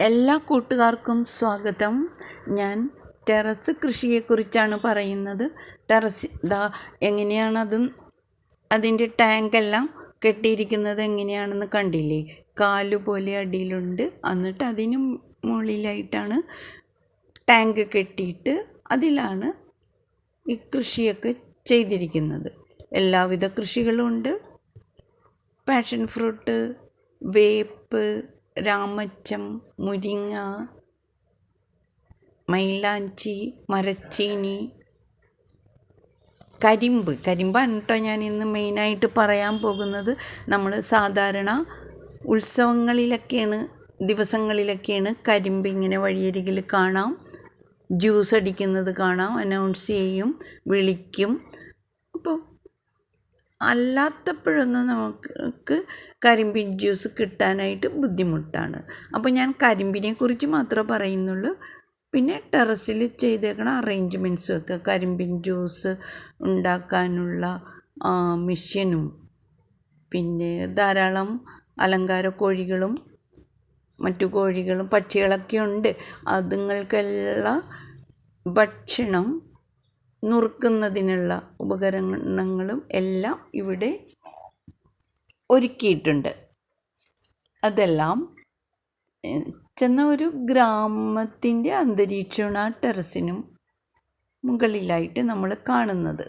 എല്ലാ കൂട്ടുകാർക്കും സ്വാഗതം. ഞാൻ ടെറസ് കൃഷിയെക്കുറിച്ചാണ് പറയുന്നത്. ടെറസ് ഇതാ എങ്ങനെയാണത് അതിന്റെ ടാങ്കെല്ലാം കെട്ടിയിരിക്കുന്നത് എങ്ങനെയാണെന്ന് കണ്ടില്ലേ? കാൽ പോലെ അടിയിലുണ്ട്. എന്നിട്ട് അതിന് മുകളിലായിട്ടാണ് ടാങ്ക് കെട്ടിയിട്ട് അതിലാണ് ഈ കൃഷിയൊക്കെ ചെയ്തിരിക്കുന്നത്. എല്ലാവിധ കൃഷികളുമുണ്ട് പാഷൻ ഫ്രൂട്ട് വേപ്പ് രാമച്ചം മുരിങ്ങ മൈലാഞ്ചി മരച്ചീനി കരിമ്പ്. കരിമ്പാണ് കേട്ടോ ഞാൻ ഇന്ന് മെയിനായിട്ട് പറയാൻ പോകുന്നത്. നമ്മൾ സാധാരണ ഉത്സവങ്ങളിലൊക്കെയാണ് ദിവസങ്ങളിലൊക്കെയാണ് കരിമ്പ് ഇങ്ങനെ വഴിയരികിൽ കാണാം. ജ്യൂസ് അടിക്കുന്നത് കാണാം അനൗൺസ് ചെയ്യും വിളിക്കും. അല്ലാത്തപ്പോഴൊന്നും നമുക്ക് കരിമ്പിൻ ജ്യൂസ് കിട്ടാനായിട്ട് ബുദ്ധിമുട്ടാണ്. അപ്പോൾ ഞാൻ കരിമ്പിനെ കുറിച്ച് മാത്രമേ പറയുന്നുള്ളൂ. പിന്നെ ടെറസിൽ ചെയ്തേക്കണ അറേഞ്ച്മെന്റ്സും ഒക്കെ കരിമ്പിൻ ജ്യൂസ് ഉണ്ടാക്കാനുള്ള മെഷീനും പിന്നെ ധാരാളം അലങ്കാര കോഴികളും മറ്റു കോഴികളും പക്ഷികളൊക്കെ ഉണ്ട്. അതുങ്ങൾക്കെല്ലാം ഭക്ഷണം നുറുക്കുന്നതിനുള്ള ഉപകരണങ്ങളും എല്ലാം ഇവിടെ ഒരുക്കിയിട്ടുണ്ട്. അതെല്ലാം ചെന്ന ഒരു ഗ്രാമത്തിന്റെ അന്തരീക്ഷമാണ് ആ ടെറസിനും മുകളിലായിട്ട് നമ്മൾ കാണുന്നത്.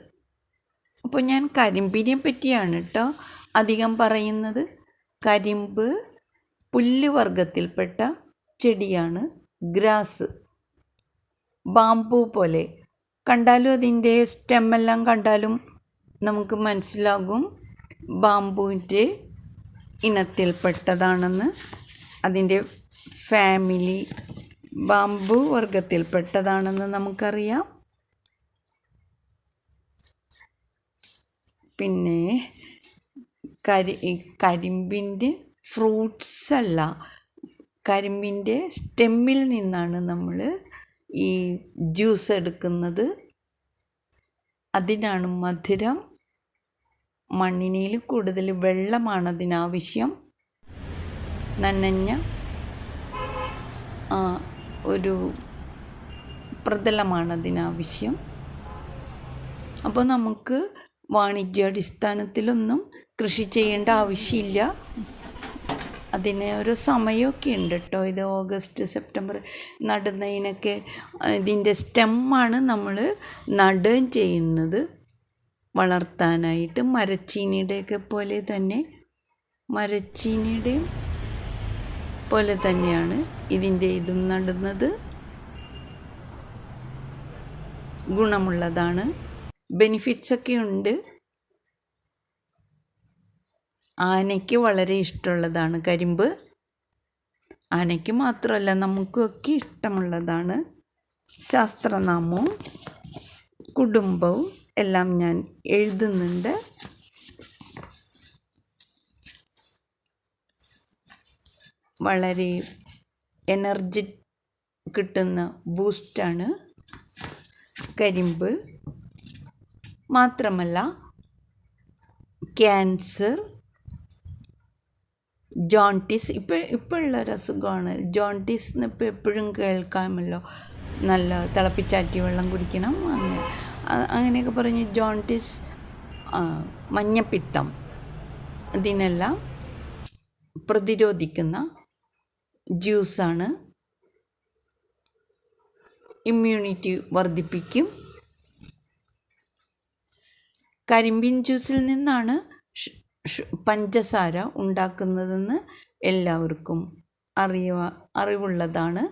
അപ്പോൾ ഞാൻ കരിമ്പിനെ പറ്റിയാണ് കേട്ടോ അധികം പറയുന്നത്. കരിമ്പ് പുല്ല് വർഗത്തിൽപ്പെട്ട ചെടിയാണ് ഗ്രാസ്. ബാംബു പോലെ കണ്ടാലും അതിന്റെ സ്റ്റെമ്മെല്ലാം കണ്ടാലും നമുക്ക് മനസ്സിലാകും. ബാമ്പുവിന്റെ ഇനത്തിൽപ്പെട്ടതാണെന്ന്. അതിന്റെ ഫാമിലി ബാമ്പു വർഗത്തിൽപ്പെട്ടതാണെന്ന് നമുക്കറിയാം. പിന്നെ കരി കരിമ്പിന്റെ ഫ്രൂട്ട്സ് അല്ല കരിമ്പിന്റെ സ്റ്റെമ്മിൽ നിന്നാണ് നമ്മൾ ഈ ജ്യൂസ് എടുക്കുന്നത്. അതിനാണ് മധുരം. മണ്ണിനയിൽ കൂടുതൽ വെള്ളമാണ് അതിനാവശ്യം. നനഞ്ഞ ഒരു പ്രതലമാണ് അതിനാവശ്യം. അപ്പോൾ നമുക്ക് വാണിജ്യാടിസ്ഥാനത്തിലൊന്നും കൃഷി ചെയ്യേണ്ട ആവശ്യമില്ല. അതിന് ഒരു സമയമൊക്കെ ഉണ്ട് കേട്ടോ. ഇത് ഓഗസ്റ്റ് സെപ്റ്റംബർ നടുന്നതിനൊക്കെ ഇതിന്റെ സ്റ്റെമ്മാണ് നമ്മൾ നടുകയും ചെയ്യുന്നത്. വളർത്താനായിട്ട് മരച്ചീനിയുടെയൊക്കെ പോലെ തന്നെ മരച്ചീനിയുടെ പോലെ തന്നെയാണ് ഇതിന്റെ ഇതും നടുന്നത്. ഗുണമുള്ളതാണ്. ബെനിഫിറ്റ്സൊക്കെ ഉണ്ട്. ആനയ്ക്ക് വളരെ ഇഷ്ടമുള്ളതാണ് കരിമ്പ്. ആനയ്ക്ക് മാത്രമല്ല നമുക്കൊക്കെ ഇഷ്ടമുള്ളതാണ് ശാസ്ത്രനാമവും കുടുംബവും എല്ലാം ഞാൻ എഴുതുന്നുണ്ട്. വളരെ എനർജി കിട്ടുന്ന ബൂസ്റ്റാണ് കരിമ്പ്. മാത്രമല്ല ക്യാൻസർ ജോണ്ടിസ് ഇപ്പോൾ ഇപ്പോൾ ഉള്ള ഒരു അസുഖമാണ് ജോണ്ടിസ് ഇപ്പോൾ എപ്പോഴും കേൾക്കാമല്ലോ. നല്ല തിളപ്പിച്ചാറ്റി വെള്ളം കുടിക്കണം. അങ്ങനെ അങ്ങനെയൊക്കെ പറഞ്ഞ് ജോണ്ടിസ് മഞ്ഞപ്പിത്തം ഇതിനെല്ലാം പ്രതിരോധിക്കുന്ന ജ്യൂസാണ്. ഇമ്മ്യൂണിറ്റി വർദ്ധിപ്പിക്കും. കരിമ്പിൻ ജ്യൂസിൽ നിന്നാണ് പഞ്ചസാര ഉണ്ടാക്കുന്നതെന്ന് എല്ലാവർക്കും അറിയ അറിവുള്ളതാണ്.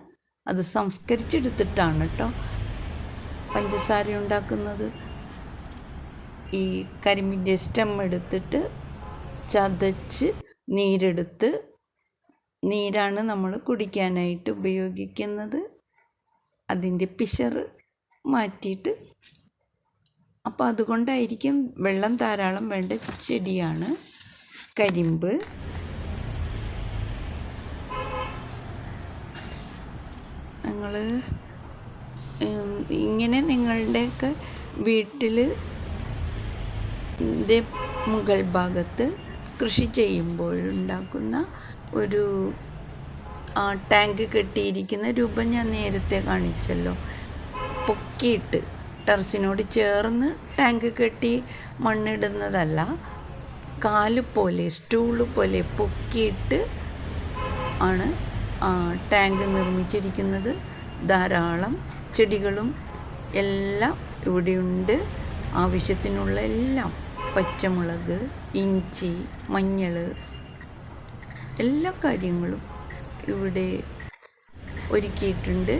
അത് സംസ്കരിച്ചെടുത്തിട്ടാണ് കേട്ടോ പഞ്ചസാര ഉണ്ടാക്കുന്നത്. ഈ കരിമ്പിന്റെ സ്റ്റെം എടുത്തിട്ട് ചതച്ച് നീരെടുത്ത് നീരാണ് നമ്മൾ കുടിക്കാനായിട്ട് ഉപയോഗിക്കുന്നത്. അതിന്റെ പിശറ് മാറ്റിയിട്ട് അപ്പോൾ അതുകൊണ്ടായിരിക്കും വെള്ളം ധാരാളം വേണ്ട ചെടിയാണ് കരിമ്പ്. നിങ്ങൾ ഇങ്ങനെ നിങ്ങളുടെയൊക്കെ വീട്ടിൽ മുകൾ ഭാഗത്ത് കൃഷി ചെയ്യുമ്പോഴുണ്ടാക്കുന്ന ഒരു ടാങ്ക് കെട്ടിയിരിക്കുന്ന രൂപം ഞാൻ നേരത്തെ കാണിച്ചല്ലോ. പൊക്കിയിട്ട്. ടെറസിനോട് ചേർന്ന് ടാങ്ക് കെട്ടി മണ്ണിടുന്നതല്ല കാൽ പോലെ സ്റ്റൂൾ പോലെ പൊക്കിയിട്ട് ആണ് ടാങ്ക് നിർമ്മിച്ചിരിക്കുന്നത്. ധാരാളം ചെടികളും എല്ലാം ഇവിടെയുണ്ട്. ആവശ്യത്തിനുള്ള എല്ലാം പച്ചമുളക് ഇഞ്ചി മഞ്ഞൾ എല്ലാ കാര്യങ്ങളും ഇവിടെ ഒരുക്കിയിട്ടുണ്ട്.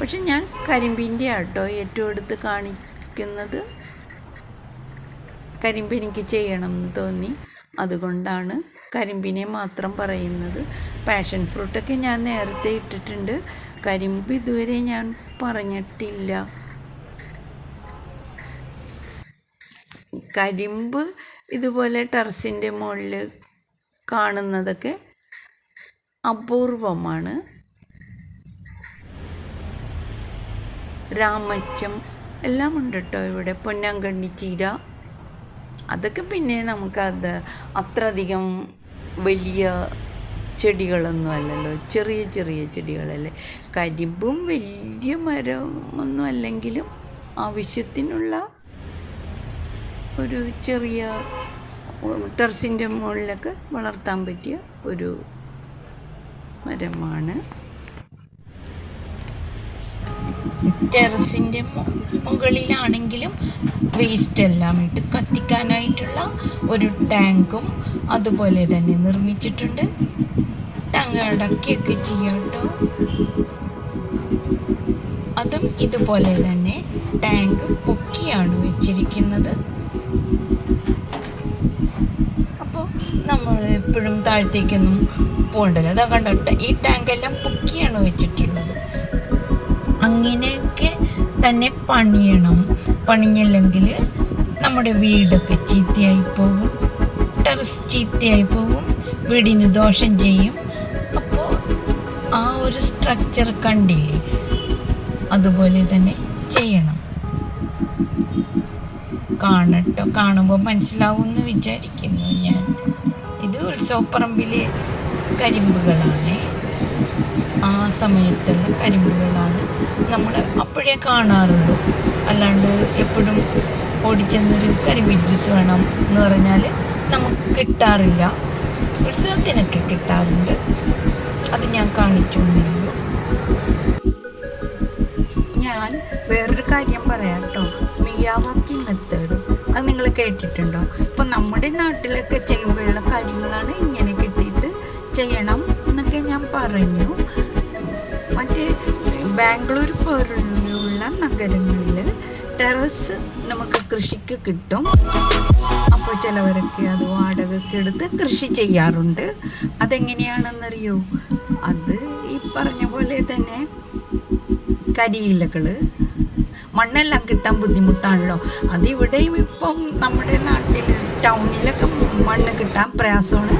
പക്ഷെ ഞാൻ കരിമ്പിന്റെ ആട്ടോ ഏറ്റവും എടുത്ത് കാണിക്കുന്നത്. കരിമ്പ് എനിക്ക് ചെയ്യണം എന്ന് തോന്നി. അതുകൊണ്ടാണ് കരിമ്പിനെ മാത്രം പറയുന്നത്. പാഷൻ ഫ്രൂട്ടൊക്കെ ഞാൻ നേരത്തെ ഇട്ടിട്ടുണ്ട്. കരിമ്പ് ഇതുവരെ ഞാൻ പറഞ്ഞിട്ടില്ല. കരിമ്പ് ഇതുപോലെ ടെറസിന്റെ മുകളിൽ കാണുന്നതൊക്കെ അപൂർവമാണ്. രാമച്ചം എല്ലാം ഉണ്ട് കേട്ടോ ഇവിടെ. പൊന്നാങ്കണ്ണി ചീര. അതൊക്കെ പിന്നെ നമുക്കത് അത്ര അധികം വലിയ ചെടികളൊന്നും അല്ലല്ലോ. ചെറിയ ചെറിയ ചെടികളല്ലേ. കരിമ്പും വലിയ മരമൊന്നും അല്ലെങ്കിലും ആവശ്യത്തിനുള്ള ഒരു ചെറിയ ടെറസിന്റെ മുകളിലൊക്കെ വളർത്താൻ പറ്റിയ ഒരു മരമാണ്. ടെറസിന്റെ മുകളിലാണെങ്കിലും വേസ്റ്റ് എല്ലാം ഇട്ട് കത്തിക്കാനായിട്ടുള്ള ഒരു ടാങ്കും അതുപോലെ തന്നെ നിർമ്മിച്ചിട്ടുണ്ട്. ടാങ്ക് അടക്കിയൊക്കെ ചെയ്യാം അതും ഇതുപോലെ തന്നെ ടാങ്ക് പൊക്കിയാണ് വെച്ചിരിക്കുന്നത്. അപ്പോൾ നമ്മൾ എപ്പോഴും താഴത്തേക്കൊന്നും പോകണ്ടല്ലോ. അതാ കണ്ടോ ഈ ടാങ്കെല്ലാം പൊക്കിയാണ് വെച്ചിട്ടുള്ളത് അങ്ങനെയൊക്കെ തന്നെ പണിയണം. പണിഞ്ഞില്ലെങ്കിൽ നമ്മുടെ വീടൊക്കെ ചീത്തയായി പോകും. ടെറസ് ചീത്തയായി പോകും. വീടിന് ദോഷം ചെയ്യും. അപ്പോൾ ആ ഒരു സ്ട്രക്ചർ കണ്ടില്ലേ? അതുപോലെ തന്നെ ചെയ്യണം. കാണട്ടോ. കാണുമ്പോൾ മനസ്സിലാവുമെന്ന് വിചാരിക്കുന്നു ഞാൻ. ഇത് ഉത്സവപ്പറമ്പിലെ കരിമ്പുകളാണ്. ആ സമയത്തുള്ള കരിമ്പുകളാണ് നമ്മൾ അപ്പോഴേ കാണാറുള്ളൂ. അല്ലാണ്ട് എപ്പോഴും ഓടിച്ചെന്നൊരു കരിമ്പിൻ ജ്യൂസ് വേണം എന്ന് പറഞ്ഞാൽ നമുക്ക് കിട്ടാറില്ല. ഉത്സവത്തിനൊക്കെ കിട്ടാറുണ്ട്. അത് ഞാൻ കാണിച്ചു ഞാൻ വേറൊരു കാര്യം പറയാം കേട്ടോ. മിയാവാക്കി മെത്തേഡ് അത് നിങ്ങൾ കേട്ടിട്ടുണ്ടോ? ഇപ്പം നമ്മുടെ നാട്ടിലൊക്കെ ചെയ്യുമ്പോഴുള്ള കാര്യങ്ങളാണ് ഇങ്ങനെ കിട്ടിയിട്ട് ചെയ്യണം എന്നൊക്കെ ഞാൻ പറഞ്ഞു. മറ്റേ ബാംഗ്ലൂർ പോലുള്ള നഗരങ്ങളിൽ ടെറസ് നമുക്ക് കൃഷിക്ക് കിട്ടും. അപ്പോൾ ചിലവരൊക്കെ അത് വാടകയ്ക്ക് എടുത്ത് കൃഷി ചെയ്യാറുണ്ട്. അതെങ്ങനെയാണെന്നറിയോ? അത് ഈ പറഞ്ഞ പോലെ തന്നെ കരിയിലകൾ മണ്ണെല്ലാം കിട്ടാൻ ബുദ്ധിമുട്ടാണല്ലോ. അതിവിടെയും ഇപ്പം നമ്മുടെ നാട്ടിൽ ടൗണിലൊക്കെ മണ്ണ് കിട്ടാൻ പ്രയാസമാണ്.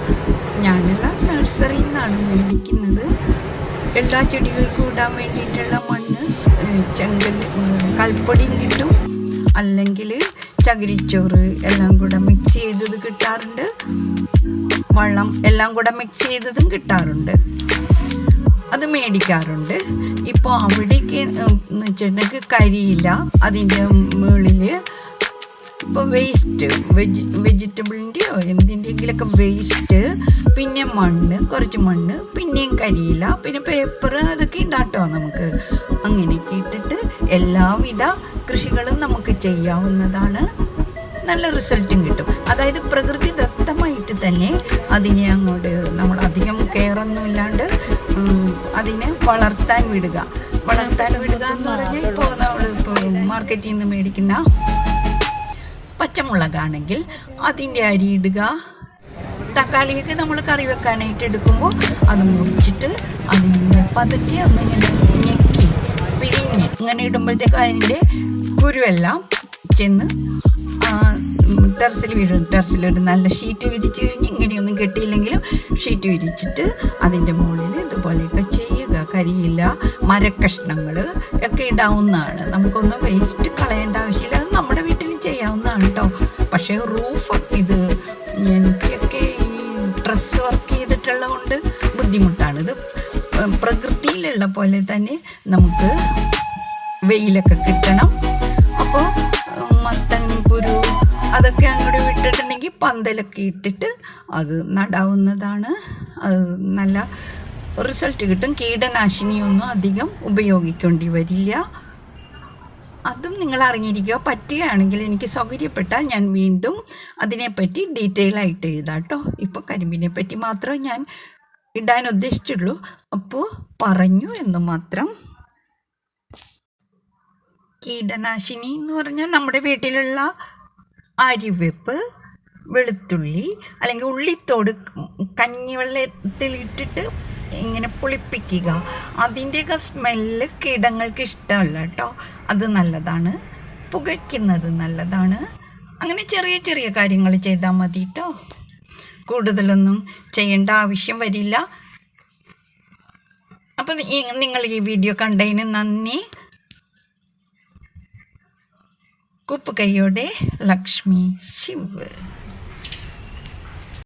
ഞാനുള്ള നഴ്സറിയിൽ നിന്നാണ് മേടിക്കുന്നത്. എല്ലാ ചെടികൾക്കും ഇടാൻ വേണ്ടിയിട്ടുള്ള മണ്ണ് ചെങ്കൽ കൽപ്പൊടിയും കിട്ടും. അല്ലെങ്കിൽ ചകിരിച്ചോറ് എല്ലാം കൂടെ മിക്സ് ചെയ്തത് കിട്ടാറുണ്ട്. വെള്ളം എല്ലാം കൂടെ മിക്സ് ചെയ്തതും കിട്ടാറുണ്ട്. അത് മേടിക്കാറുണ്ട്. ഇപ്പോൾ അവിടേക്ക് വെച്ചിട്ടുണ്ടെങ്കിൽ കരിയില്ല. അതിന്റെ മുകളിൽ ഇപ്പോൾ വേസ്റ്റ് വെജി വെജിറ്റബിളിന്റെയോ എന്തിന്റെങ്കിലൊക്കെ വേസ്റ്റ് പിന്നെ മണ്ണ് കുറച്ച് മണ്ണ് പിന്നെയും കരിയില പിന്നെ പേപ്പർ അതൊക്കെ ഉണ്ടാട്ടോ നമുക്ക്. അങ്ങനെയൊക്കെ ഇട്ടിട്ട് എല്ലാവിധ കൃഷികളും നമുക്ക് ചെയ്യാവുന്നതാണ്. നല്ല റിസൾട്ടും കിട്ടും. അതായത് പ്രകൃതി ദത്തമായിട്ട് തന്നെ അതിനെ അങ്ങോട്ട് നമ്മൾ അധികം കെയറൊന്നുമില്ലാണ്ട് അതിനെ വളർത്താൻ വിടുക. വളർത്താൻ വിടുക എന്ന് പറഞ്ഞാൽ ഇപ്പോൾ നമ്മൾ ഇപ്പോൾ മാർക്കറ്റിൽ നിന്ന് മേടിക്കുന്ന പച്ചമുളകാണെങ്കിൽ അതിന്റെ അരി ഇടുക. തക്കാളിയൊക്കെ നമ്മൾ കറി വെക്കാനായിട്ട് എടുക്കുമ്പോൾ അത് മുറിച്ചിട്ട് അതിന്റെ പതുക്കെ ഒന്നിങ്ങനെ ഞെക്കി പിഴിഞ്ഞ് അങ്ങനെ ഇടുമ്പോഴത്തേക്ക് അതിന്റെ കുരുവെല്ലാം ചെന്ന് ടെറസിൽ വീഴും. ടെറസിലൊരു നല്ല ഷീറ്റ് വിരിച്ച് കഴിഞ്ഞ് ഇങ്ങനെയൊന്നും കെട്ടിയില്ലെങ്കിലും ഷീറ്റ് വിരിച്ചിട്ട് അതിന്റെ മുകളിൽ ഇതുപോലെയൊക്കെ ചെയ്യുക. കരിയില്ല മരക്കഷ്ണങ്ങൾ ഒക്കെ ഇടാവുന്നതാണ്. നമുക്കൊന്നും വേസ്റ്റ് കളയേണ്ട ആവശ്യമില്ല. അത് നമ്മുടെ പക്ഷേ റൂഫ് ഇത് എനിക്കൊക്കെ ഈ ഡ്രസ്സ് വർക്ക് ചെയ്തിട്ടുള്ളത് കൊണ്ട് ബുദ്ധിമുട്ടാണ്. ഇത് പ്രകൃതിയിലുള്ള പോലെ തന്നെ നമുക്ക് വെയിലൊക്കെ കിട്ടണം. അപ്പോൾ മത്തൻ കുരു അതൊക്കെ അങ്ങോട്ട് വിട്ടിട്ടുണ്ടെങ്കിൽ പന്തലൊക്കെ ഇട്ടിട്ട് അത് നടാവുന്നതാണ്. അത് നല്ല റിസൾട്ട് കിട്ടും. കീടനാശിനിയൊന്നും അധികം ഉപയോഗിക്കേണ്ടി വരില്ല. അതും നിങ്ങൾ അറിഞ്ഞിരിക്കുക പറ്റുകയാണെങ്കിൽ എനിക്ക് സൗകര്യപ്പെട്ടാൽ ഞാൻ വീണ്ടും അതിനെപ്പറ്റി ഡീറ്റെയിൽ ആയിട്ട് എഴുതാം കേട്ടോ ഇപ്പോൾ കരിമ്പിനെ പറ്റി മാത്രമേ ഞാൻ ഇടാൻ ഉദ്ദേശിച്ചുള്ളൂ. അപ്പോൾ പറഞ്ഞു എന്ന് മാത്രം. കീടനാശിനി എന്ന് പറഞ്ഞാൽ നമ്മുടെ വീട്ടിലുള്ള അരിവെപ്പ് വെളുത്തുള്ളി അല്ലെങ്കിൽ ഉള്ളിത്തോട് കഞ്ഞിവെള്ളത്തിൽ ഇട്ടിട്ട് ഇങ്ങനെ പുളിപ്പിക്കുക. അതിന്റെയൊക്കെ സ്മെല്ല് കീടങ്ങൾക്ക് ഇഷ്ടമല്ല കേട്ടോ. അത് നല്ലതാണ്. പുകയ്ക്കുന്നത് നല്ലതാണ്. അങ്ങനെ ചെറിയ ചെറിയ കാര്യങ്ങൾ ചെയ്താൽ മതി കേട്ടോ. കൂടുതലൊന്നും ചെയ്യേണ്ട ആവശ്യം വരില്ല. അപ്പം നിങ്ങൾ ഈ വീഡിയോ കണ്ടതിന് നന്ദി. കുപ്പ് കൈയോടെ ലക്ഷ്മി ശിവ്.